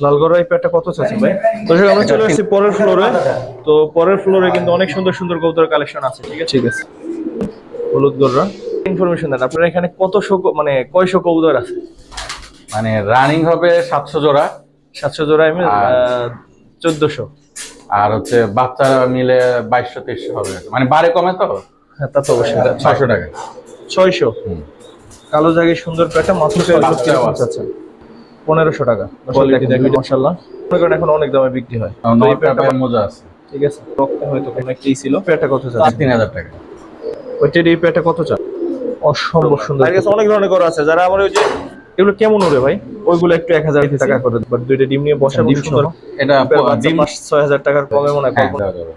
লালগড়া এই প্যাডটা কত চাচ্ছেন ভাই? দর্শক আমরা চলে আসছি পরের ফ্লোরে তো পরের ফ্লোরে কিন্তু অনেক সুন্দর সুন্দর কবুতর কালেকশন আছে ঠিক আছে? ঠিক আছে। হলুদ গররা। ইনফরমেশন দেন আপনার এখানে কতশো ক- মানে কয়শো কবুতর আছে? মানে রানিং হবে সাতশো জোড়া। সাতশো জোড়া এমনি চোদ্দশো। আর হচ্ছে বাচ্চা মিলে বাইশশো তেইশশো হবে। মানে বারে কমে তো? হ্যাঁ তা তো অবশ্যই। ছয়শো টাকা। ছয়শো। কালো জায়গায় সুন্দর প্যাটটা মাত্র আচ্ছা পনেরোশো টাকা। মশাল্লাহ মনে করেন এখন অনেক দামে বিক্রি হয়। টাকার মোজা আছে। ঠিক আছে রক্তে হয়তো কোনো একটি ছিল। প্যাটটা কত চার তিন হাজার টাকা। ওইটার এই প্যাটটা কত চান অসম্ভব সুন্দর অনেক ধরনের করা আছে। যারা আমার ওই যে এগুলো কেমন ওরে ভাই? ওইগুলো একটু এক হাজার টাকা করে বাট দুইটা ডিম নিয়ে বসে ডিম সুন্দর এটা প্যার বাচ্চা ডিম ছয় হাজার টাকার কমে মনে হয় হ্যাঁ, যাবে।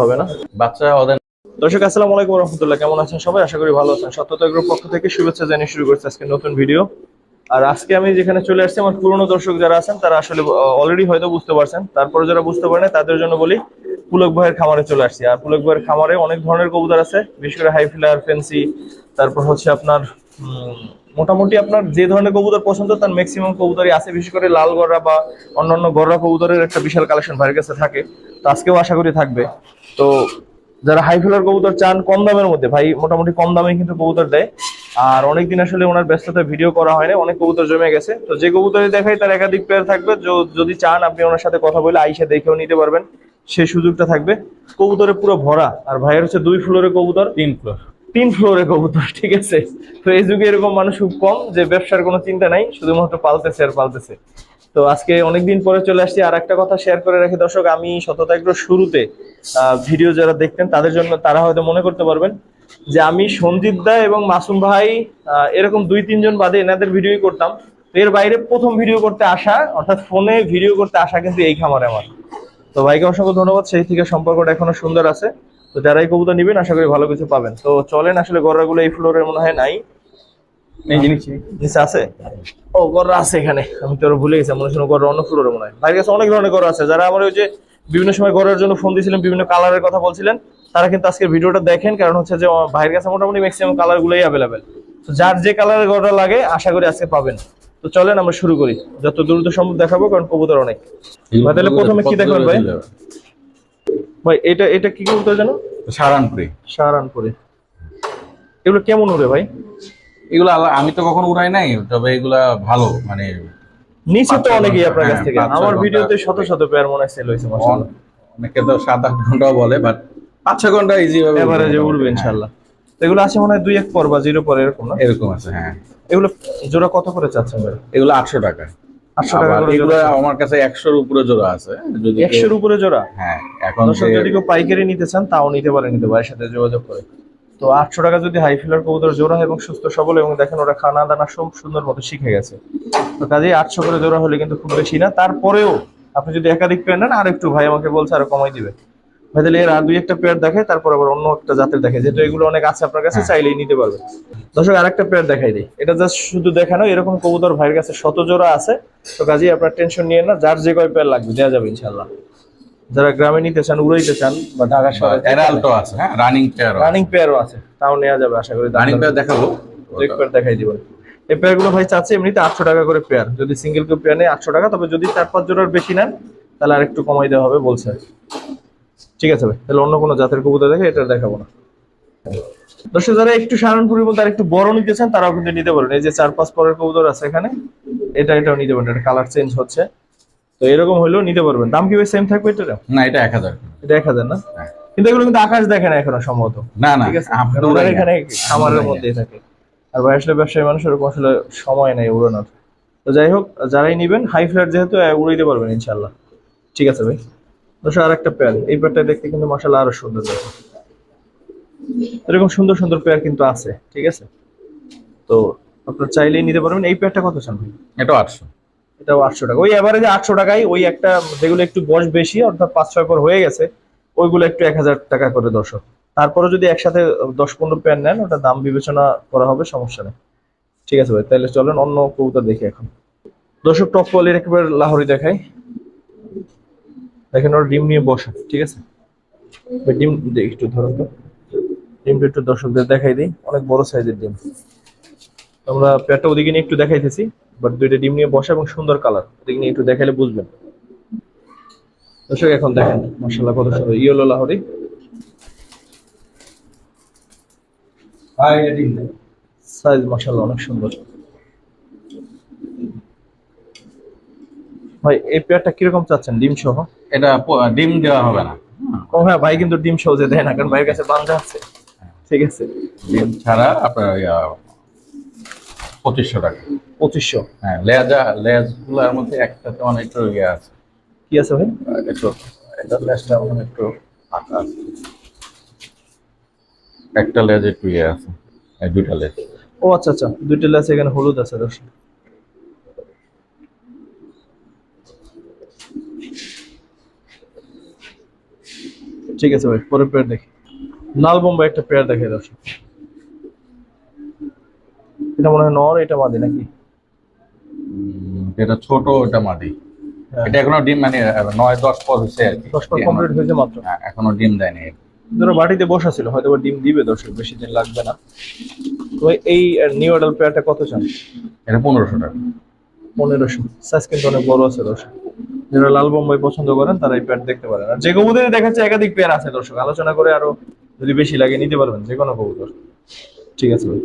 হবে না? বাচ্চা ওদের দর্শক আসসালামু আলাইকুম রহমতুল্লাহ। কেমন আছেন সবাই? আশা করি ভালো আছেন। সত্যতা গ্রুপ পক্ষ থেকে শুভেচ্ছা জানিয়ে শুরু করছি আজকে নতুন ভিডিও। আর আজকে আমি যেখানে চলে আসছি, আমার পুরনো দর্শক যারা আছেন, তারা আসলে অলরেডি হয়তো বুঝতে পারছেন। তারপরে যারা বুঝতে পারেন, তাদের জন্য বলি, পুলক ভাইয়ের খামারে চলে আসছি। আর পুলক ভাইয়ের খামারে অনেক ধরনের কবুতর আছে, বিশেষ করে হাই ফিলার ফেন্সি তারপর হচ্ছে আপনার মোটামুটি আপনার যে ধরনের কবুতর পছন্দ, তার ম্যাক্সিমাম কবুতরই আছে। বিশেষ করে লাল গররা বা অন্যান্য গররা কবুতরের একটা বিশাল কালেকশন ভাইয়ের কাছে থাকে। তো আজকেও আশা করি থাকবে। তো যারা হাই ফিলার কবুতর চান কম দামের মধ্যে ভাই মোটামুটি কম দামে কিন্তু কবুতর দেয়। আর অনেকদিন আসলে ওনার ব্যস্ততা ভিডিও করা হয় না অনেক কবুতর জমে গেছে। তো যে কবুতরই দেখাই তার একাধিক প্লেয়ার থাকবে। যদি চান আপনি ওনার সাথে কথা বলে আইসা দেখেও নিতে পারবেন। সেই সুযোগটা থাকবে। কবুতরে পুরো ভরা। আর ভাইয়ের হচ্ছে দুই ফ্লোরে কবুতর। তিন ফ্লোর তিন ফ্লোরে কবুতর ঠিক আছে? তো এই যুগে এরকম মানুষ খুব কম যে ব্যবসার কোনো চিন্তা নাই শুধুমাত্র পালতেছে আর পালতেছে। তো আজকে অনেকদিন পরে চলে আসছি, আর একটা কথা শেয়ার করে রাখি। দর্শক, আমি সততা শুরুতে ভিডিও যারা দেখতেন, তাদের জন্য তারা হয়তো মনে করতে পারবেন যে আমি সঞ্জিত দা এবং মাসুম ভাই এরকম দুই, তিনজন বাদে এনাদের ভিডিওই করতাম। এর বাইরে প্রথম ভিডিও করতে আসা, অর্থাৎ ফোনে ভিডিও করতে আসা কিন্তু এই খামারে আমার। তো ভাইকে অসংখ্য ধন্যবাদ, সেই থেকে সম্পর্কটা এখনও সুন্দর আছে। তো যারাই কবুতর নিবেন, আশা করি ভালো কিছু পাবেন। তো চলেন, আসলে গররাগুলো এই ফ্লোরের মনে হয় নাই। এই জিনিস নিচে আছে? ও গররা আছে এখানে। আমি তো আরও ভুলে গেছি মনে হচ্ছে গররা অন্য ফ্লোরে মনে হয়। ভাইয়ের কাছে অনেক ধরনের গররা আছে। যারা আমার ওই যে বিভিন্ন সময় গররের জন্য ফোন দিয়েছিলেন বিভিন্ন কালারের কথা বলছিলেন তারা কিন্তু আজকের ভিডিওটা দেখেন কারণ হচ্ছে যে ভাইয়ের কাছে মোটামুটি ম্যাক্সিমাম কালার গুলোই অ্যাভেলেবেল তো যার যে কালারের গররা লাগে আশা করি আজকে পাবেন। তো চলেন আমরা শুরু করি। যত দ্রুত সম্ভব দেখাবো কারণ কবুতর অনেক। ভাই, তাহলে প্রথমে কি দেখবেন ভাই? ভাই এটা এটা কি কবুতর জানো সারানপুরি। সাহারানপুরে এগুলো কেমন ওরে ভাই? এগুলো আমি তো কখনো উড়াই নাই তবে এগুলা ভালো মানে নিচে তো অনেকেই আপনার কাছ হ্যাঁ, থেকে আমার ভিডিওতে শত শত পেয়ার মনে হয় সেল হয়েছে মাশাআল্লাহ। অনেকে তো সাত আট ঘন্টাও বলে বাট পাঁচ ছয় ঘণ্টা ইজি ভাবে এভারেজে উঠবে। উঠবে ইনশাআল্লাহ। এগুলো আছে মনে হয় দুই এক পর বা জিরো পর এরকম না? এরকম আছে হ্যাঁ। এগুলো জোড়া কত করে চাচ্ছেন ভাই? এগুলো আটশো টাকা। আটশো টাকা আবার করে এগুলো আমার কাছে একশোর উপরে জোড়া আছে যদি একশোর উপরে জোড়া? হ্যাঁ এখন যদি কেউ পাইকারি নিতে চান তাও নিতে পারেন কিন্তু ভাইয়ের সাথে যোগাযোগ করে। তো আটশো টাকা যদি হাই ফিলার কবুতর জোড়া হয় এবং সুস্থ সবল এবং দেখেন ওরা খানা দানা সব সুন্দর মতো শিখে গেছে। তো কাজেই আটশো করে জোড়া হলে কিন্তু খুব বেশি না। তারপরেও আপনি যদি একাধিক পেয়ার নেন আর একটু ভাই আমাকে বলছে আরও কমাই দিবে। ভাই তাহলে এর আর দুই একটা পেয়ার দেখে তারপর আবার অন্য একটা জাতের দেখে। যেহেতু এগুলো অনেক আছে আপনার কাছে হ্যাঁ। চাইলেই নিতে পারবে। দর্শক আরেকটা পেয়ার দেখাই দিই। এটা জাস্ট শুধু দেখানো এরকম কবুতর ভাইয়ের কাছে শত জোড়া আছে। তো কাজেই আপনার টেনশন নিয়ে না যার যে কয় পেয়ার লাগবে দেওয়া যাবে ইনশাল্লাহ যারা গ্রামে নিতে চান উড়াইতে চান বা ঢাকা শহরে এরালটো আছে হ্যাঁ রানিং পেয়ার রানিং পেয়ারও আছে তাও নেওয়া যাবে আশা করি রানিং পেয়ার দেখাবো। দুই পেয়ার দেখাই দিবেন এই পেয়ারগুলো ভাই চাচ্ছে এমনিতে আটশো টাকা করে পেয়ার যদি সিঙ্গেল কেউ পেয়ার নেয় আটশো টাকা তবে যদি চার পাঁচ জোড়ার বেশি নেন তাহলে আর একটু কমাই দেওয়া হবে বলছে। ঠিক আছে ভাই তাহলে অন্য কোনো জাতের কবুতর দেখে এটা দেখাবো না। দর্শক যারা একটু সারানপুরের মধ্যে আর একটু বড় নিতে চান তারাও কিন্তু নিতে পারেন। এই যে চার পাঁচ পরের কবুতর আছে এখানে এটা এটাও নিতে পারেন এটা কালার চেঞ্জ হচ্ছে। তো এরকম হলেও নিতে পারবেন। দাম কি সেম থাকবে এটা না এটা এক হাজার। এটা এক হাজার না? হ্যাঁ। কিন্তু এগুলো কিন্তু আকাশ দেখে না এখনও সম্ভবত। না না ঠিক আছে। এখানে খামারের। মধ্যেই থাকে। আর আসলে ব্যবসায়ী মানুষের আসলে সময় নেই উড়ানোর। তো যাই হোক যারাই নিবেন হাই ফ্ল্যাট যেহেতু উড়াইতে পারবেন ইনশাল্লাহ ঠিক আছে ভাই? দশ আর একটা পেয়ার এই পেয়ারটা দেখতে কিন্তু মশালা আরও সুন্দর দেখে এরকম সুন্দর সুন্দর পেয়ার কিন্তু আছে। ঠিক আছে? তো আপনার চাইলেই নিতে পারবেন। এই পেয়ারটা কত চান ভাই? এটাও আটশো। এটাও আটশো টাকা। ওই এভারেজে আটশো টাকায় ওই একটা যেগুলো একটু বয়স বেশি, অর্থাৎ পাঁচ, ছয় পর হয়ে গেছে, ওইগুলো একটু এক হাজার টাকা করে দর্শক। তারপরে যদি একসাথে দশ, পনেরো প্যান নেন, ওটা দাম বিবেচনা করা হবে, সমস্যা নেই। ঠিক আছে ভাই, তাহলে চলেন অন্য কবুতর দেখি এখন। দর্শক টপ কোয়ালির একেবারে লাহরি দেখাই। দেখেন ওর ডিম নিয়ে বসা, ঠিক আছে? ডিম একটু ধরুন তো। ডিমটা একটু দর্শকদের দেখাই দিই, অনেক বড় সাইজের ডিম। আমরা পেটটা ওদিকে নিয়ে একটু দেখাইতেছি। বাট দুইটা ডিম নিয়ে বসা এবং সুন্দর কালার এদিকে নিয়ে একটু দেখালে বুঝবেন? দর্শক এখন দেখেন মাসাল্লাহ কত সুন্দর ইয়েলো লাহরি। সাইজ মাসাল্লাহ অনেক সুন্দর। ভাই এই পেয়ারটা কীরকম চাচ্ছেন ডিম সহ? এটা ডিম দেওয়া হবে না। ও হ্যাঁ ভাই কিন্তু ডিম সহ যে দেয় না কারণ ভাইয়ের কাছে বান্ধা আছে। ঠিক আছে। ডিম ছাড়া আপনার পঁচিশশো টাকা। পঁচিশশো? হ্যাঁ লেজা লেজগুলার মধ্যে একটাতে অনেক ইয়ে আছে। কি আছে ভাই? একটু এটা লেজটা অনেক একটু আছে। একটা লেজ একটু ইয়ে আছে দুইটা লেজ ও আচ্ছা আচ্ছা দুইটা লেস এখানে হলুদ আছে দর্শক। ঠিক আছে ভাই পরের পেয়ার দেখি। লাল বোম্বাই একটা পেয়ার দেখে দর্শক। এটা মনে হয় নর এটা মাদি নাকি? যেটা ছোট এটা মাদি। হ্যাঁ। এটা এখনও ডিম মানে নয় দশ পর হয়েছে আর কি। দশ পর কমপ্লিট হয়েছে মাত্র। হ্যাঁ, এখনও ডিম দেয়নি। ধরো বাটিতে বসা ছিল হয়তো ডিম দিবে দর্শক বেশি দিন লাগবে না। তো এই নিউ অডাল পেয়ারটা কত চান? এটা পনেরোশো টাকা। পনেরোশো। সাইজ কিন্তু অনেক বড় আছে দর্শক। যারা লাল বোম্বাই পছন্দ করেন তারা এই পেয়ার দেখতে পারেন। আর যে কবুতরে দেখাচ্ছে একাধিক পেয়ার আছে দর্শক। আলোচনা করে আরও যদি বেশি লাগে নিতে পারবেন যে কোনো কবুতর। ঠিক আছে ভাই।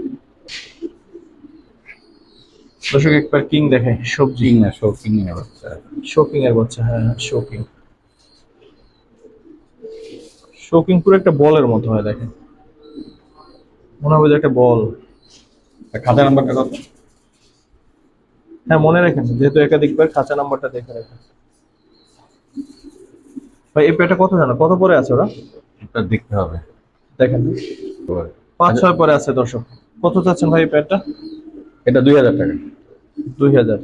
দর্শক একবার কিং দেখে সবজি। কিং না শোকিং এর বাচ্চা। শোকিং এর বাচ্চা হ্যাঁ হ্যাঁ শোকিং শোকিং পুরো একটা বলের মতো হয় দেখেন। মনে হবে যে একটা বল। খাতা নাম্বারটা কত? হ্যাঁ মনে রাখেন যেহেতু একাধিকবার খাঁচা নাম্বারটা দেখে রাখেন। ভাই এই পেয়ারটা কত জানো? কত পরে আছে ওরা? এটা দেখতে হবে। দেখেন পাঁচ ছয় পরে আছে দর্শক। কত চাচ্ছেন ভাই এই পেয়ারটা? এটা দুই হাজার টাকা। দুই হাজার।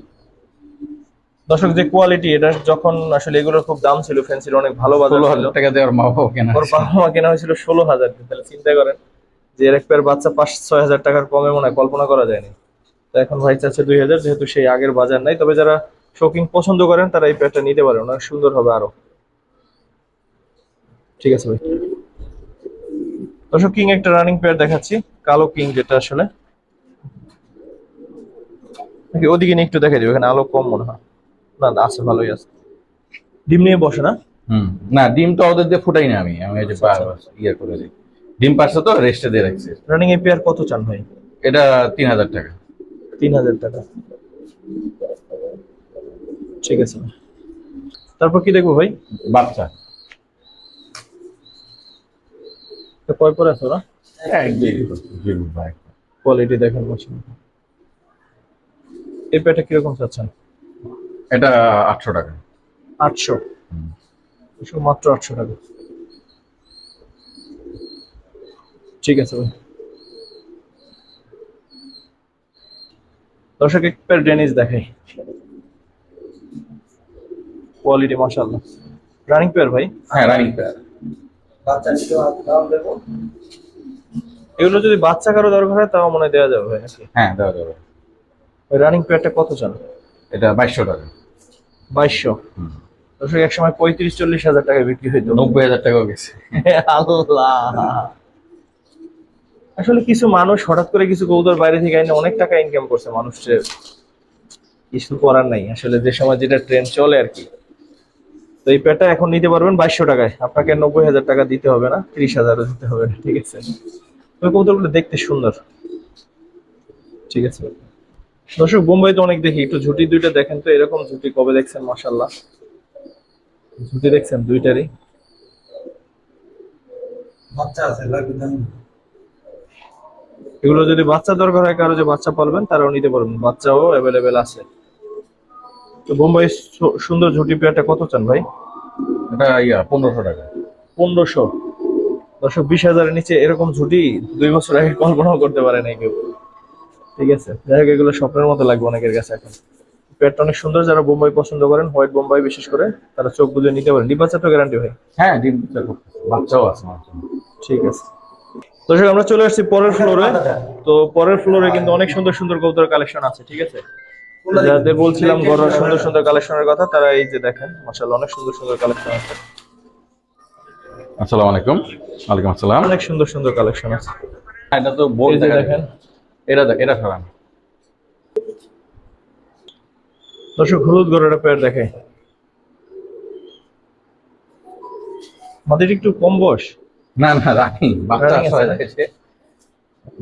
দর্শক যে কোয়ালিটি এটা যখন আসলে এগুলোর খুব দাম ছিল ফ্যান্সির অনেক ভালো বাজার ষোলো ছিল। হাজার টাকা দেওয়ার মা বাবা কেনা ওর বাবা মা কেনা হয়েছিল ষোলো হাজার। তাহলে চিন্তা করেন যে এর এক পেয়ার বাচ্চা পাঁচ ছয় হাজার টাকার কমে মনে হয় কল্পনা করা যায়নি। তো এখন ভাই চাচ্ছে দুই হাজার যেহেতু সেই আগের বাজার নাই। তবে যারা শৌকিং পছন্দ করেন তারা এই পেয়ারটা নিতে পারেন। অনেক সুন্দর হবে আরও। ঠিক আছে ভাই। দর্শক কিং একটা রানিং পেয়ার দেখাচ্ছি। কালো কিং যেটা আসলে। নাকি ওদিকে নিয়ে একটু দেখা দিবে এখানে আলো কম মনে হয়। না আছে ভালোই আছে। ডিম নিয়ে বসে না। হুম না ডিম তো ওদের দিয়ে ফুটাই না আমি আমি এই যে আচ্ছা, বা- ইয়ে করে দিই। ডিম পারছে তো রেস্টে দিয়ে রাখছি। রানিং পেয়ার কত চান ভাই? এটা তিন হাজার টাকা। তিন হাজার টাকা। ঠিক আছে। তারপর কি দেখব ভাই? বাচ্চা। কয় পরে আছে ওরা? এক দুই দুই ভাই। কোয়ালিটি দেখেন বলছি এই পেয়ারটা কীরকম চাচ্ছেন? এটা আটশো টাকা। আটশো। মাত্র আটশো টাকা। ঠিক আছে ভাই। দর্শক এক পেয়ার ডেনিস দেখাই। কোয়ালিটি মাশাআল্লাহ। রানিং পেয়ার ভাই? হ্যাঁ রানিং পেয়ার এগুলো যদি বাচ্চা কারও দরকার হয় তাও মনে হয় দেওয়া যাবে ভাই হ্যাঁ দেওয়া যাবে। রানিং পেয়ারটা কত চান এটা বাইশশো টাকা। বাইশশো। দর্শক এক সময় পঁয়ত্রিশ চল্লিশ হাজার টাকায় বিক্রি হইতো। নব্বই হাজার টাকাও গেছে। আল্লাহ। আসলে কিছু মানুষ হঠাৎ করে কিছু কৌদর বাইরে থেকে এনে অনেক টাকা ইনকাম করছে মানুষের কিছু করার নাই। আসলে যে সময় যেটা ট্রেন চলে আর কি। তো এই প্যাডটা এখন নিতে পারবেন বাইশশো টাকায়। আপনাকে নব্বই হাজার টাকা দিতে হবে না ত্রিশ হাজারও দিতে হবে না ঠিক আছে? ওই কৌতুকগুলো দেখতে সুন্দর। ঠিক আছে? দর্শক বোম্বাই তো অনেক দেখি একটু ঝুটি দুইটা দেখেন তো এরকম ঝুটি কবে দেখছেন মাসাল্লাহ ঝুটি দেখছেন দুইটারই? এগুলো যদি বাচ্চা দরকার হয় কারও যে বাচ্চা পালবেন তারাও নিতে পারবেন বাচ্চাও অ্যাভেলেবেল আছে। তো বোম্বাই সুন্দর ঝুটি পেয়ারটা কত চান ভাই? এটা ইয়া পনেরোশো টাকা। পনেরোশো। দর্শক বিশ হাজারের নিচে এরকম ঝুটি দুই বছর আগে কল্পনাও করতে পারে নাই কেউ। ঠিক আছে। যাই হোক এগুলো স্বপ্নের মতো লাগবে অনেকের কাছে এখন। পেয়ারটা অনেক সুন্দর যারা বোম্বাই পছন্দ করেন হোয়াইট বোম্বাই বিশেষ করে তারা চোখ বুঝে নিতে পারেন। ডিম বাচ্চা তো গ্যারান্টি ভাই? হ্যাঁ ডিম বাচ্চাও আছে ঠিক আছে। দর্শক আমরা চলে আসছি পরের ফ্লোরে তো পরের ফ্লোরে কিন্তু অনেক সুন্দর সুন্দর কবুতর কালেকশন আছে ঠিক আছে? যাদের বলছিলাম ঘরের সুন্দর সুন্দর কালেকশনের কথা তারা এই যে দেখেন মাশাআল্লাহ অনেক সুন্দর সুন্দর কালেকশন আছে। আসসালামু আলাইকুম। ওয়ালাইকুম আসসালাম। অনেক সুন্দর সুন্দর কালেকশন আছে। এটা তো যে দেখেন এটা দেখ এটা সরান দর্শক হলুদ গরুর পেয়ার দেখে আমাদের একটু কম বয়স। না না রাখি বাচ্চা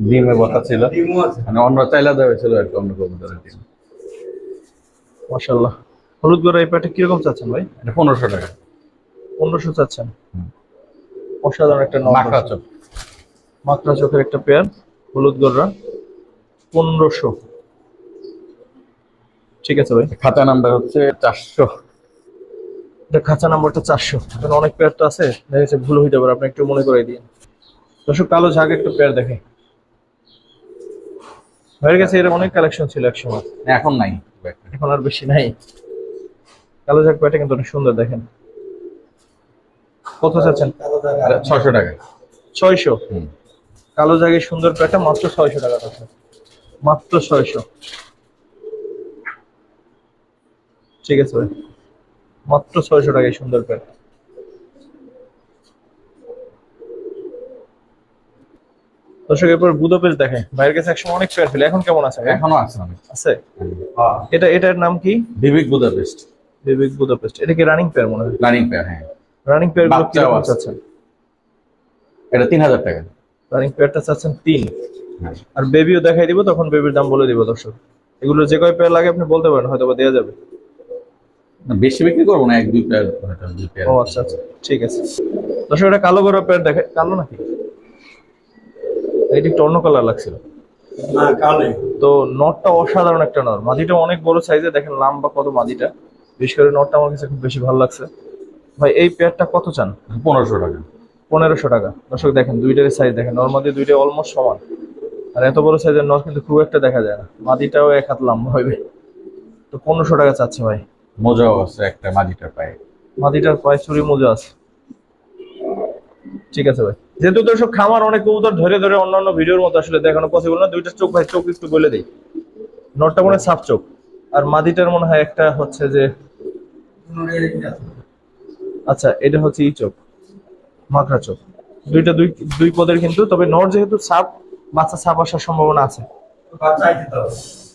ডিমে বসা ছিল। মানে অন্য চাইলা দেওয়া ছিল আর কি অন্য কবুতরের ডিম। মাশাল্লাহ হলুদ গরুর এই পেয়ারটা কীরকম চাচ্ছেন ভাই? এটা পনেরোশো টাকা। পনেরোশো চাচ্ছেন। অসাধারণ একটা দর্শক। চোখ। মাকড়া চোখের একটা পেয়ার হলুদ গররা। পনেরোশো। ঠিক আছে ভাই। খাতা নাম্বার হচ্ছে চারশো। এটা খাঁচা নাম্বারটা চারশো। এখানে অনেক পেয়ার তো আছে। দেখা যাচ্ছে ভুল হইতে পারে আপনি একটু মনে করে দিন। দর্শক কালো ঝাঁক একটা পেয়ার দেখে। ভাইয়ের কাছে এর অনেক কালেকশন ছিল একসময়। এখন নাই এখন আর বেশি নাই। কালো ঝাঁক পেয়ারটা কিন্তু অনেক সুন্দর দেখেন। কত চাচ্ছেন? ছয়শো টাকা। ছয়শো। হুম। কালো জায়গায় সুন্দর প্যাটটা মাত্র ছয়শো টাকা আছে মাত্র ছয়শো। ঠিক আছে ভাই। মাত্র ছয়শো টাকায় সুন্দর প্যান্ট দর্শক এরপর বুদোপেজ দেখে ভাইয়ের কাছে একসময় অনেক প্যাট ছিল। এখন কেমন আছে এখনও আছে আছে? এটা এটার নাম কি? বিবেক বুদাপেস্ট বিবেক বুদাপেস্ট এটা কি রানিং পেয়ার মনে হয়? রানিং পেয়ার হ্যাঁ। রানিং পেয়ারগুলো আছে। চাচ্ছেন? এটা তিন হাজার টাকা। রানিং পেয়ারটা চাচ্ছেন তিন। হ্যাঁ। আর বেবিও দেখাই দিব তখন বেবির দাম বলে দিব দর্শক। এগুলো যে কয় পেয়ার লাগে আপনি বলতে পারেন হয়তো বা দেওয়া যাবে। না, বেশি বিক্রি করব না এক দুই পেয়ার হয়তো দুই পেয়ার ও আচ্ছা আচ্ছা ঠিক আছে। দর্শক এটা কালো বড় পেয়ার দেখে কালো নাকি? এটা একটু অন্য কালার লাগছিল। না কালে। তো নটটা অসাধারণ একটা নর মাদিটা অনেক বড় সাইজে দেখেন লম্বা কত মাদিটা। বিশেষ করে নটটা আমার কাছে খুব বেশি ভালো লাগছে। ভাই এই পেয়ারটা কত চান? পনেরোশো টাকা। পনেরোশো টাকা। দর্শক দেখেন দুইটার সাইজ দেখেন নর্মাদি দুইটা অলমোস্ট সমান। আর এত বড় সাইজের নর কিন্তু খুব একটা দেখা যায় না। মাদিটাও এক হাত লম্বা হবে। তো পনেরোশো টাকা চাচ্ছে ভাই। মোজাও আছে একটা মাঝিটার পায়ে। মাদিটার পায়ে চুরি মোজা আছে। ঠিক আছে ভাই। যেহেতু দর্শক খামার অনেক কবুতর ধরে ধরে অন্যান্য ভিডিওর মতো আসলে দেখানো পসিবল না। দুইটা চোখ ভাই চোখ একটু বলে দেই। নটটা মনে হয় সাপ চোখ। আর মাদিটার মনে হয় একটা হচ্ছে যে আচ্ছা এটা হচ্ছে ই চোখ। মাকড়া চোখ। দুইটা দুই দুই পদের কিন্তু তবে নর যেহেতু সাপ বাচ্চা ছাপ আসার সম্ভাবনা আছে। বাচ্চাই দিতে হবে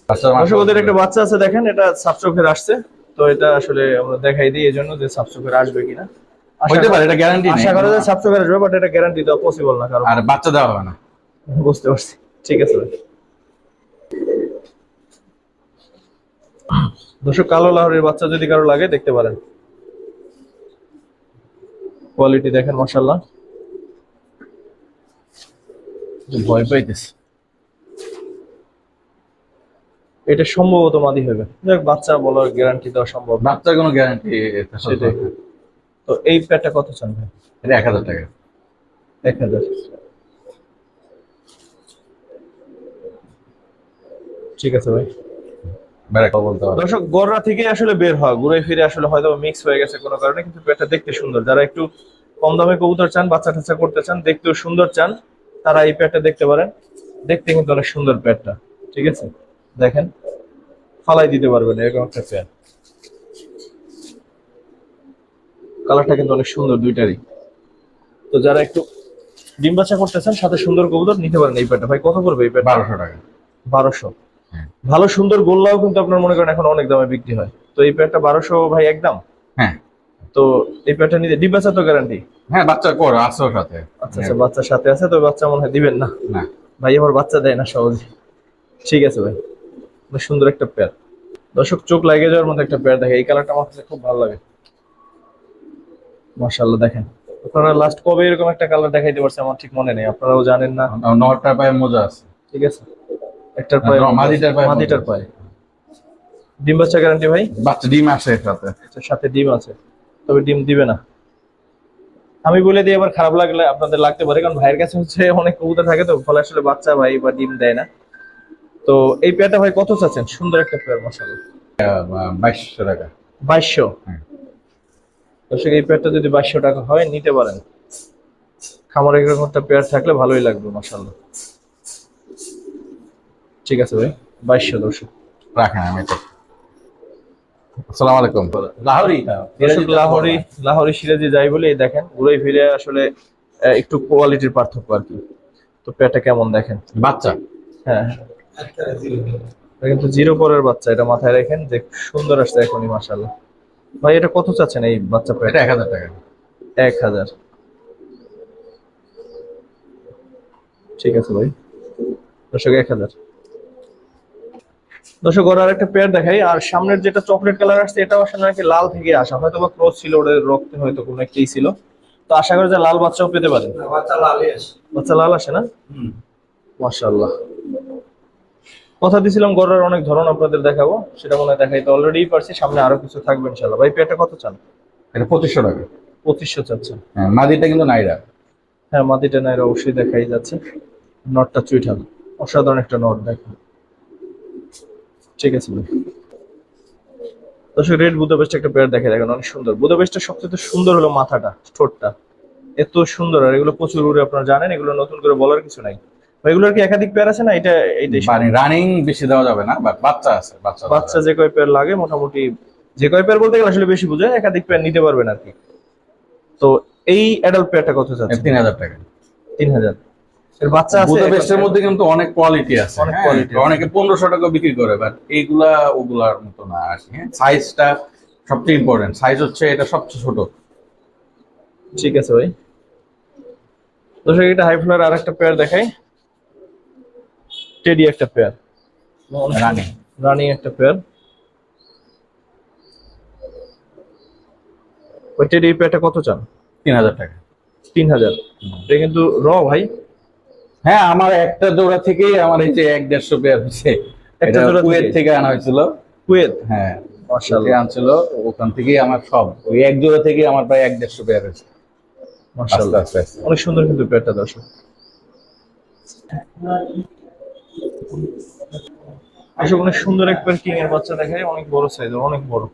বাচ্চার মাংস দর্শক ওদের একটা বাচ্চা আছে দেখেন এটা সাপ চোখের আসছে। তো এটা আসলে আমরা দেখাই দিই এই জন্য যে সাপ চোখের আসবে কিনা। হইতে পারে এটা গ্যারান্টি আশা করা যায় সাপ আসবে বাট এটা গ্যারান্টি দেওয়া পসিবল না কারণ আর বাচ্চা দেওয়া হবে না। বুঝতে পারছি। ঠিক আছে দর্শক কালো লাহরের বাচ্চা যদি কারও লাগে দেখতে পারেন। কোয়ালিটি দেখেন মাসাল্লাহ ভয় পাইতেছে। এটা সম্ভবত মাদি হবে। যাক বাচ্চা বলার গ্যারান্টি দেওয়া সম্ভব। বাচ্চার কোনো গ্যারান্টি সেটাই। তো এই প্যাটটা কত চান ভাই? এটা এক হাজার টাকা। এক হাজার। ঠিক আছে ভাই। দর্শক গররা থেকে আসলে বের হয় ঘুরে ফিরে আসলে হয়তো মিক্স হয়ে গেছে কোনো কারণে কিন্তু পেটটা দেখতে সুন্দর। যারা একটু কম দামে কবুতর চান বাচ্চা টাচ্চা করতে চান দেখতেও সুন্দর চান। তারা এই পেটটা দেখতে পারেন। দেখতে কিন্তু অনেক সুন্দর পেটটা ঠিক আছে? দেখেন ফালাই দিতে পারবেন এরকম একটা পেট কালারটা কিন্তু অনেক সুন্দর দুইটারই। তো যারা একটু ডিম বাচ্চা করতে চান সাথে সুন্দর কবুতর নিতে পারেন এই পেটটা ভাই কত করবে এই পেট বারোশো টাকা। বারোশো। হ্যাঁ। ভালো সুন্দর গোল্লাও কিন্তু আপনার মনে করেন এখন অনেক দামে বিক্রি হয়। তো এই প্যাডটা বারোশো ভাই একদম? হ্যাঁ। তো এই প্যাডটা নিতে ডিব্বাচা তো গ্যারান্টি হ্যাঁ বাচ্চা কর আছে ওর সাথে। আচ্ছা আচ্ছা বাচ্চার সাথে আছে তো বাচ্চা মনে হয় দিবেন না? না। ভাই আমার বাচ্চা দেয় না সহজে। ঠিক আছে ভাই। অনেক সুন্দর একটা প্যাড দর্শক চোখ লাগিয়ে যাওয়ার মতো একটা প্যাড দেখে এই কালারটা আমার কাছে খুব ভালো লাগে। মাশাআল্লাহ দেখেন। আপনারা লাস্ট কবে এরকম একটা কালার দেখাইতে পারছে আমার ঠিক মনে নেই। আপনারাও জানেন না। নটার পায়ে মজা আছে। ঠিক আছে। একটার পায়ে মাদিটার পায়ে মাদিটার পায়ে। ডিম বাচ্চা গ্যারান্টি ভাই? বাচ্চা ডিম আছে সাথে। আচ্ছা, সাথে ডিম আছে। তবে ডিম দিবে না। আমি বলে দিই আবার খারাপ লাগলে আপনাদের লাগতে পারে কারণ ভাইয়ের কাছে হচ্ছে অনেক কবুতর থাকে তো ফলে আসলে বাচ্চা ভাই বা ডিম দেয় না। তো এই পেয়ারটা ভাই কত চাচ্ছেন? সুন্দর একটা পেয়ার মশালা বাইশশো টাকা। বাইশশো? হ্যাঁ। দর্শক এই পেয়ারটা যদি বাইশশো টাকা হয় নিতে পারেন। খামারে এরকম একটা পেয়ার থাকলে ভালোই লাগবে মশাল্লা ঠিক আছে ভাই বাইশশো দর্শক। রাখেন আমি তো আসসালামু আলাইকুম। লাহোরি দর্শক লাহোরি লাহোরি সিরাজি যাই বলে দেখেন ঘুরে ফিরে আসলে একটু কোয়ালিটির পার্থক্য আর কি। তো পেয়ারটা কেমন দেখেন? বাচ্চা? হ্যাঁ। কিন্তু জিরো পরের বাচ্চা এটা মাথায় রাখেন যে সুন্দর আসছে এখনই মাসাল্লাহ ভাই এটা কত চাচ্ছেন এই বাচ্চা এটা এক হাজার টাকা। এক হাজার। ঠিক আছে ভাই। দর্শক এক হাজার। দর্শক ওর আর একটা পেয়ার দেখাই। আর সামনের যেটা চকলেট কালার আসছে এটা আসলে নাকি লাল থেকে আসা। হয়তো বা ক্রস ছিল ওদের রক্তে হয়তো কোনো একটাই ছিল। তো আশা করি যে লাল বাচ্চাও পেতে পারেন না, বাচ্চা লালে আছে বাচ্চা লাল আসে না? হুম। মাশাআল্লাহ। কথা দিছিলাম গড়ার অনেক ধরন আপনাদের দেখাবো। সেটা মনে হয় দেখাইতে অলরেডি পারছি সামনে আরও কিছু থাকবে ইনশাল্লাহ ভাই পেয়ারটা কত চান? এটা পঁচিশশো টাকা। পঁচিশশো চাচ্ছেন। হ্যাঁ মাদিটা কিন্তু নাইরা। হ্যাঁ মাটিটা নাইরা অবশ্যই দেখাই যাচ্ছে। নটটা চুইঠাল। অসাধারণ একটা নট দেখো ঠিক আছে দর্শক রেড বুদাপেস্ট একটা পেয়ার দেখে দেখেন অনেক সুন্দর। বুদাপেস্টের সবচেয়ে সুন্দর হলো মাথাটা ঠোঁটটা। এত সুন্দর আর এগুলো প্রচুর উড়ে আপনারা জানেন এগুলো নতুন করে বলার কিছু নাই। এগুলোর কি একাধিক পেয়ার আছে না এটা এইটাই মানে রানিং বেশি দেওয়া যাবে না বাট বাচ্চা আছে বাচ্চা বাচ্চা যে কয় পেয়ার লাগে মোটামুটি যে কয় পেয়ার বলতে গেলে আসলে বেশি বোঝায় একাধিক পেয়ার নিতে পারবেন আর কি। তো এই অ্যাডাল্ট পেয়ারটা কত যাবে। চাচ্ছে তিন হাজার টাকা। তিন হাজার। এর বাচ্চা আছে বুদাপেস্টের মধ্যে কিন্তু অনেক কোয়ালিটি আছে। অনেক হ্যাঁ, অনেকে পনেরোশো টাকা বিক্রি করে বাট এইগুলা ওগুলার মতো না আর হ্যাঁ। সাইজটা সবচেয়ে ইম্পর্টেন্ট সাইজ হচ্ছে এটা সবচেয়ে ছোট। ঠিক আছে ভাই। দর্শক এটা হাই ফ্লার আর একটা পেয়ার দেখাই। টেডি একটা পেয়ার রানিং রানিং একটা পেয়ার ওই টেডি পেয়ারটা কত চান? তিন হাজার টাকা। তিন হাজার। এটা কিন্তু র ভাই। হ্যাঁ আমার একটা জোড়া থেকেই আমার এই যে এক দেড়শো পেয়ার হয়েছে। একটা জোড়া কুয়েত থেকে? থেকে আনা হয়েছিল। কুয়েত? হ্যাঁ মাশাআল্লাহ। থেকে আনছিল। ওখান থেকেই আমার সব ওই এক জোড়া থেকেই আমার প্রায় এক দেড়শো পেয়ার হয়েছে। মাশাআল্লাহ। অনেক সুন্দর কিন্তু পেয়ারটা দর্শক। এসব অনেক সুন্দর এক পেয়ার কিং এর বাচ্চা দেখায়। অনেক বড় সাইজ অনেক বড়।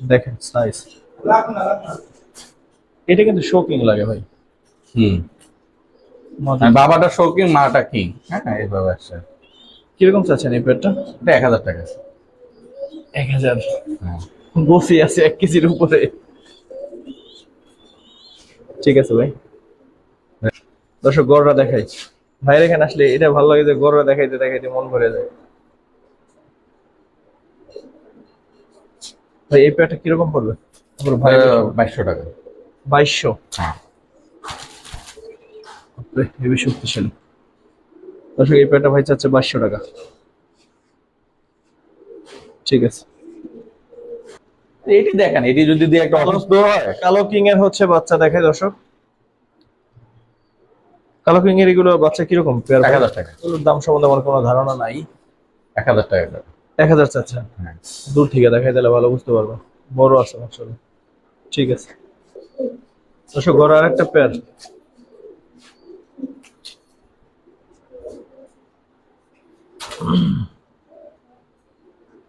দেখেন সাইজ এটা কিন্তু শোকিং লাগে ভাই। হুম। বাবাটা শৌকিং মাটা কিং। হ্যাঁ এইভাবে আসছে কীরকম চাচ্ছেন এই পেয়ারটা? এটা এক হাজার টাকা এক হাজার? হ্যাঁ। বসে আছে এক কেজির উপরে। ঠিক আছে ভাই। দর্শক গড়রা দেখাই। ভাইয়ের এখানে আসলে এটা ভালো লাগে যে গড়রা দেখাইতে দেখাইতে মন ভরে যায়। ভাই এই পেয়ারটা কীরকম পড়বে? বাইশশো টাকা। বাইশশো। হ্যাঁ। হেভি শক্তিশালী। দর্শক এই পেয়ারটা ভাই চাচ্ছে বাইশশো টাকা। ঠিক আছে। এটি দেখেন এটি যদি দিয়ে একটা অসুস্থ হয়। কালো কিং এর হচ্ছে বাচ্চা দেখে দর্শক। কালো কিং এর এগুলো বাচ্চা কীরকম? পেয়ার এক হাজার টাকা। এগুলোর দাম সম্বন্ধে আমার কোনো ধারণা নাই। এক হাজার টাকা এক হাজার চাচ্ছে? হ্যাঁ। দূর থেকে দেখাই দিলে ভালো বুঝতে পারবে বড় আছে আসলে ঠিক আছে। দর্শক ঘর আর একটা পেয়ার।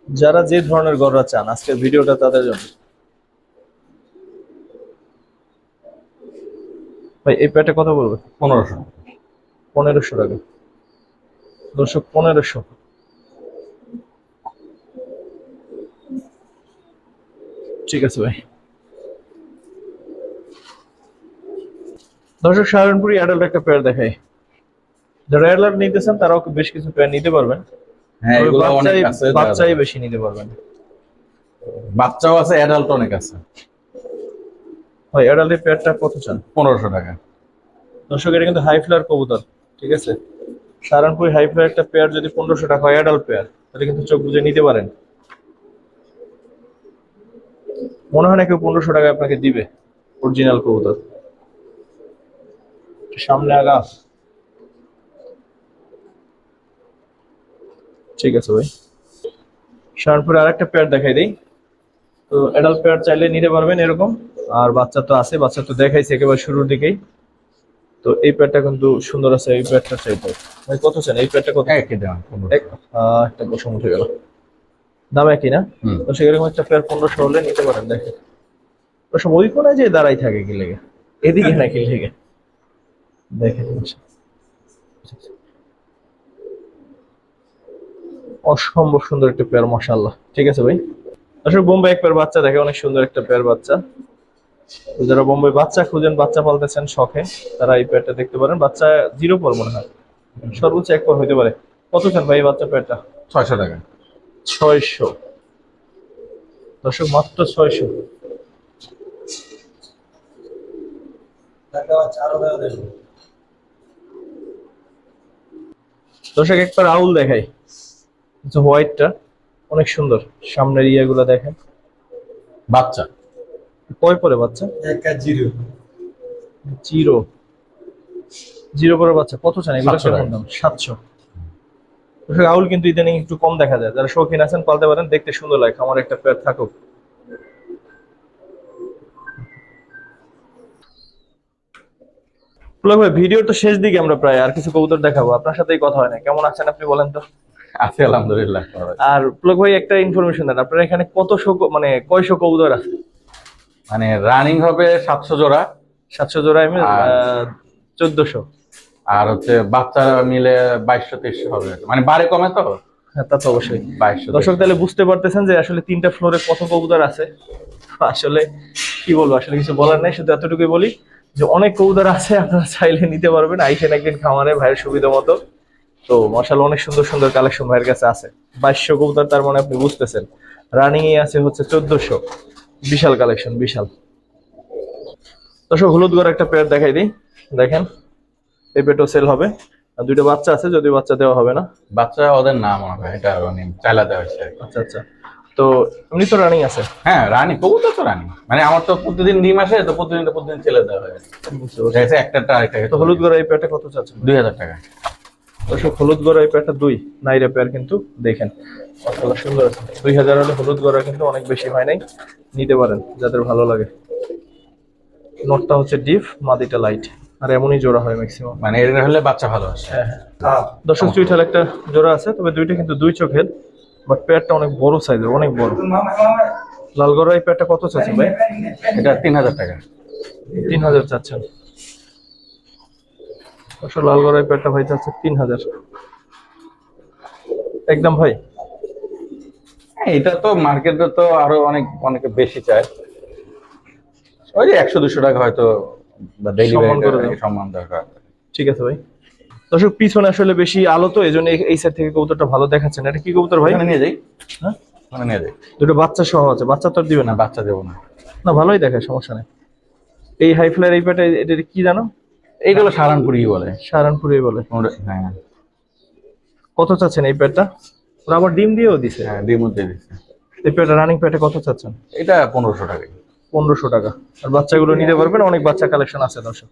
যারা যে ধরনের গররা চান, আজকের ভিডিওটা তাদের জন্য। ভাই, এই প্যাটে কত বলবে পনেরোশো। পনেরোশো টাকা। দর্শক, পনেরোশো। ঠিক আছে ভাই। দর্শক সাহারনপুরি অ্যাডাল্ট একটা পেয়ার দেখাই। যারা অ্যাডাল্ট নিতেছেন তারাও বেশ কিছু পেয়ার নিতে পারবেন। হ্যাঁ এগুলো অনেক বাচ্চাই আছে বাচ্চাই বেশি নিতে পারবেন। বাচ্চাও আছে অ্যাডাল্ট অনেক আছে। ভাই অ্যাডাল্টের পেয়ারটা কত চান? পনেরোশো টাকা। দর্শক এটা কিন্তু হাই ফ্লার কবুতর ঠিক আছে? সারানপুরি হাই ফ্লার একটা পেয়ার যদি পনেরোশো টাকা হয় অ্যাডাল্ট পেয়ার তাহলে কিন্তু চোখ বুঝে নিতে পারেন। মনে হয় না কেউ পনেরোশো টাকা আপনাকে দিবে অরিজিনাল কবুতর। সামনে আগা ঠিক আছে ভাই। শারনপুরে আরেকটা পেয়ার দেখাই দিই। তো অ্যাডাল্ট পেয়ার চাইলে নিতে পারবেন এরকম। আর বাচ্চা তো আছে বাচ্চা তো দেখাইছে একেবারে শুরুর দিকেই। তো এই প্যাডটা কিন্তু সুন্দর আছে এই প্যাডটা চাইতে ভাই। কত চান? এই প্যাডটা কত? একই দাম একটা বসম উঠে গেল। দাম একই না। তো সেরকম একটা প্যাড পনেরোশো হলে নিতে পারেন দেখেন। সব ওই কোনায় যে দাঁড়াই থাকে কি লেগে এদিকে না কি লেগে দেখেন অসম্ভব সুন্দর একটা পেয়ার মশাল্লাহ ঠিক আছে ভাই? আসলে বোম্বাই এক পেয়ার বাচ্চা দেখে অনেক সুন্দর একটা পেয়ার বাচ্চা। যারা বোম্বাই বাচ্চা খুঁজেন বাচ্চা পালতেছেন শখে তারা এই পেয়ারটা দেখতে পারেন। বাচ্চা জিরো পর মনে হয়। সর্বোচ্চ এক পর হতে পারে। কত চান ভাই এই বাচ্চা পেয়ারটা ছয়শো টাকা। ছয়শো। দর্শক মাত্র ছয়শো। দর্শক একবার আউল দেখাই। যে হোয়াইটটা অনেক সুন্দর। সামনের ইয়েগুলো দেখেন। বাচ্চা? কয় পরে বাচ্চা? এক জিরো। জিরো। জিরো পরে বাচ্চা। কত চান? এগুলো কেমন দাম? সাতশো। আউল কিন্তু ইদানিং একটু কম দেখা যায়। যারা শৌখিন আছেন পালতে পারেন দেখতে সুন্দর লাগে। আমার একটা পেয়ার থাকুক। পুলক ভাই ভিডিওর তো শেষ দিকে আমরা প্রায় আর কিছু কবুতর দেখাবো। আপনার সাথেই কথা হয় না। কেমন আছেন আপনি বলেন তো? আছে আলহামদুলিল্লাহ আর পুলক ভাই একটা ইনফরমেশন দেন আপনার এখানে কতশো ক- মানে কয়শো কবুতর আছে? মানে রানিং হবে সাতশো জোড়া। সাতশো জোড়া আর- চোদ্দশো। আর হচ্ছে বাচ্চা মিলে বাইশশো তেইশশো হবে। মানে বাড়ে কমে তো? হ্যাঁ তা তো অবশ্যই। বাইশশো দর্শক তাহলে বুঝতে পারতেছেন যে আসলে তিনটা ফ্লোরে কত কবুতর আছে। আসলে কি বলব আসলে কিছু বলার নাই শুধু এতটুকুই বলি যে অনেক কবুতর আছে আপনারা চাইলে নিতে পারবেন। আইসেন একদিন খামারে ভাইয়ের সুবিধা মতো। তো মশাল অনেক সুন্দর সুন্দর কালেকশন ভাইয়ের কাছে আছে। বাইশশো কবুতর তার মানে আপনি বুঝতেছেন। রানিং এ আছে হচ্ছে চোদ্দশো। বিশাল কালেকশন বিশাল। দর্শক হলুদ গড় একটা পেয়ার দেখাই দিই। দেখেন এই পেটও সেল হবে। আর দুইটা বাচ্চা আছে যদি বাচ্চা দেওয়া হবে না। বাচ্চা ওদের নাম মনে হয় এটা মানে চাইলা দেওয়া হয়েছে আচ্ছা আচ্ছা। তো এমনি তো রানিং আছে। হ্যাঁ রানী কবুতর তো রানী মানে আমার তো প্রতিদিন ডিম আসে তো প্রতিদিন তো প্রতিদিন ছেলে দেওয়া হয়। একটা আরেকটা তো হলুদ গড়া এই পেয়ারটা কত চাচ্ছেন? দুই হাজার টাকা। দর্শক হলুদ গড়া এই পেয়ারটা দুই নাইরা পেয়ার কিন্তু দেখেন। মাশাআল্লাহ সুন্দর আছে। দুই হাজার হলে হলুদ গড়া কিন্তু অনেক বেশি হয় নাই নিতে পারেন যাদের ভালো লাগে। নটটা হচ্ছে ডিপ মাদিটা লাইট আর এমনই জোড়া হয় ম্যাক্সিমাম মানে এর হলে বাচ্চা ভালো আসে হ্যাঁ হ্যাঁ। দর্শক চুইঠাল একটা জোড়া আছে তবে দুইটা কিন্তু দুই চোখের বাট পেয়ারটা অনেক বড় সাইজের অনেক বড়। লালগড়া এই পেয়ারটা কত চাচ্ছেন ভাই? এটা তিন হাজার টাকা। তিন হাজার চাচ্ছেন। আসলে লালগড়া এই পেয়ারটা ভাই? চাচ্ছে তিন হাজার। একদম ভাই? হ্যাঁ, এটা তো মার্কেটে তো আরও অনেক অনেকে বেশি চায়। ওই যে একশো দুশো টাকা হয়তো সম্মান দরকার ঠিক আছে ভাই। দর্শক পিছনে আসলে বেশি আলো তো এই জন্য এই- সাইড থেকে কবুতরটা ভালো দেখাচ্ছে না এটা কি কবুতর ভাই? নিয়ে যাই। হ্যাঁ? নিয়ে যাই। দুটো বাচ্চা সহ আছে। বাচ্চা তো আর দিবে না? বাচ্চা দেবো না। না ভালোই দেখায় সমস্যা নেই। এই হাই ফ্লাইয়ের এই পেটা এটা কি জানো? এইগুলো সারানপুরি বলে। সাহারানপুরে বলে। হ্যাঁ। কত চাচ্ছেন এই পেটটা ওরা আবার ডিম দিয়েও দিছে। হ্যাঁ ডিম দিয়ে দিচ্ছে এই পেটা রানিং পেটে কত চাচ্ছেন? এটা পনেরোশো টাকা। পনেরোশো টাকা। আর বাচ্চাগুলো নিতে পারবেন অনেক বাচ্চা কালেকশন আছে দর্শক।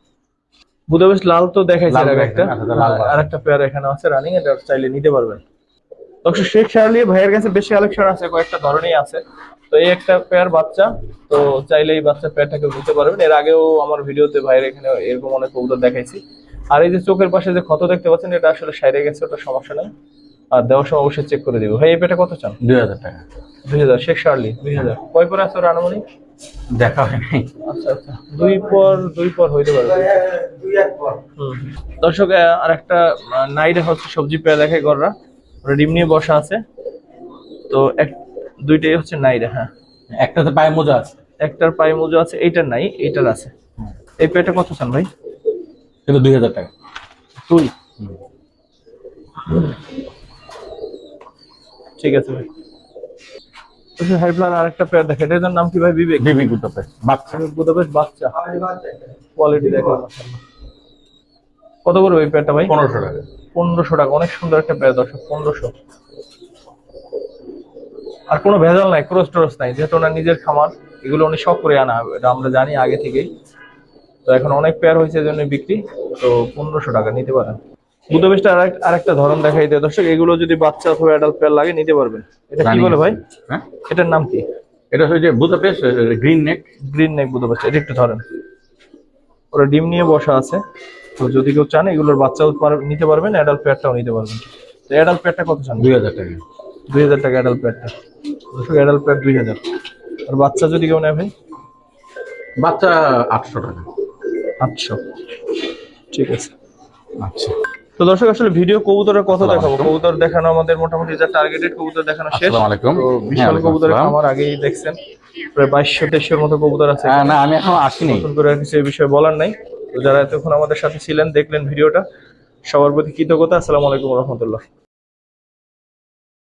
বুদাপেস্ট লাল তো দেখাইছে একটা আচ্ছা। আর একটা পেয়ার এখানে আছে রানিং এটা চাইলে নিতে পারবেন। দর্শক শেখ শাহলি ভাইয়ের কাছে বেশি কালেকশন আছে কয়েকটা ধরনেরই আছে। তো এই একটা পেয়ার বাচ্চা তো চাইলে এই বাচ্চা পেয়ারটাকে নিতে পারবেন। এর আগেও আমার ভিডিওতে ভাইয়ের এখানে এরকম অনেক কবুতর দেখাইছি। আর এই যে চোখের পাশে যে ক্ষত দেখতে পাচ্ছেন এটা আসলে সাইডে গেছে ওটা সমস্যা নেই। আর দেওয়ার সময় অবশ্যই চেক করে দিব। ভাই এই পেটা কত চান? দুই হাজার টাকা। দুই হাজার। শেখ শার্লি? দুই হাজার। কয় পরে আছে ওর আনুমানিক? দেখা হয় নাই। আচ্ছা আচ্ছা। দুই পর দুই পর হইতে পারে। দুই এক পর। হুম। দর্শক আর একটা নাইডে হচ্ছে সবজি পেয়ে দেখে গররা ডিম নিয়ে বসা আছে। তো এক দুইটাই হচ্ছে নাইডে হ্যাঁ। একটাতে পায়ে মোজা আছে। একটার পায়ে মোজা আছে এইটার নাই এইটার আছে। এই পেটা কত চান ভাই? কিন্তু দুই হাজার টাকা। দুই? ঠিক আছে ভাই। হাই প্লান আর একটা পেয়ার দেখে এটার নাম কি ভাই বিবেক? বাচ্চা। কোয়ালিটি দেখো কত করে ওই পেয়ারটা ভাই? পনেরোশো টাকা। পনেরোশো টাকা অনেক সুন্দর একটা পেয়ার দর্শক পনেরোশো। আর কোনো ভেজাল নাই ক্রস টরস নাই। যেহেতু ওনার নিজের খামার এগুলো উনি শখ করে আনা এটা আমরা জানি আগে থেকেই। তো এখন অনেক পেয়ার হয়েছে জন্য বিক্রি। তো পনেরোশো টাকা নিতে পারেন। বুধবেশটা আর আরেকটা ধরন দেখাই দেয় দর্শক এগুলো যদি বাচ্চা অথবা অ্যাডাল্ট পেয়ার লাগে নিতে পারবেন। এটা কি বলে ভাই? হ্যাঁ? এটার নাম কি? এটা হচ্ছে Budapest green neck green neck বুধবেশটা এটা একটু ধরেন। ওরা ডিম নিয়ে বসা আছে। তো যদি কেউ চান এগুলোর বাচ্চাও নিতে পারবেন অ্যাডাল্ট পেয়ারটাও নিতে পারবেন। তো অ্যাডাল্ট পেয়ারটা কত চান? দুই হাজার টাকা। দুই হাজার টাকা অ্যাডাল্ট প্যাডটা অ্যাডাল্ট প্যাড দুই হাজার। আর বাচ্চা যদি কেউ নেয় ভাই? বাচ্চা আটশো টাকা। আটশো। ঠিক আছে। আচ্ছা। তো দর্শক আসলে ভিডিও কবুতরের কথা দেখাবো। কবুতর দেখানো আমাদের মোটামুটি যা টার্গেটেড কবুতর দেখানো শেষ। আসসালামু আলাইকুম। তো হ্যাঁ, বিশাল ওয়ালাইকুম কবুতরের খামার আগেই দেখছেন। প্রায় বাইশশো তেইশশোর মতো কবুতর আছে। হ্যাঁ, না আমি এখনও আসিনি। নতুন করে কিছু এই বিষয়ে বলার নাই। তো যারা এতক্ষণ আমাদের সাথে ছিলেন দেখলেন ভিডিওটা সবার প্রতি কৃতজ্ঞতা। আসসালামু আলাইকুম রহমতুল্লাহ।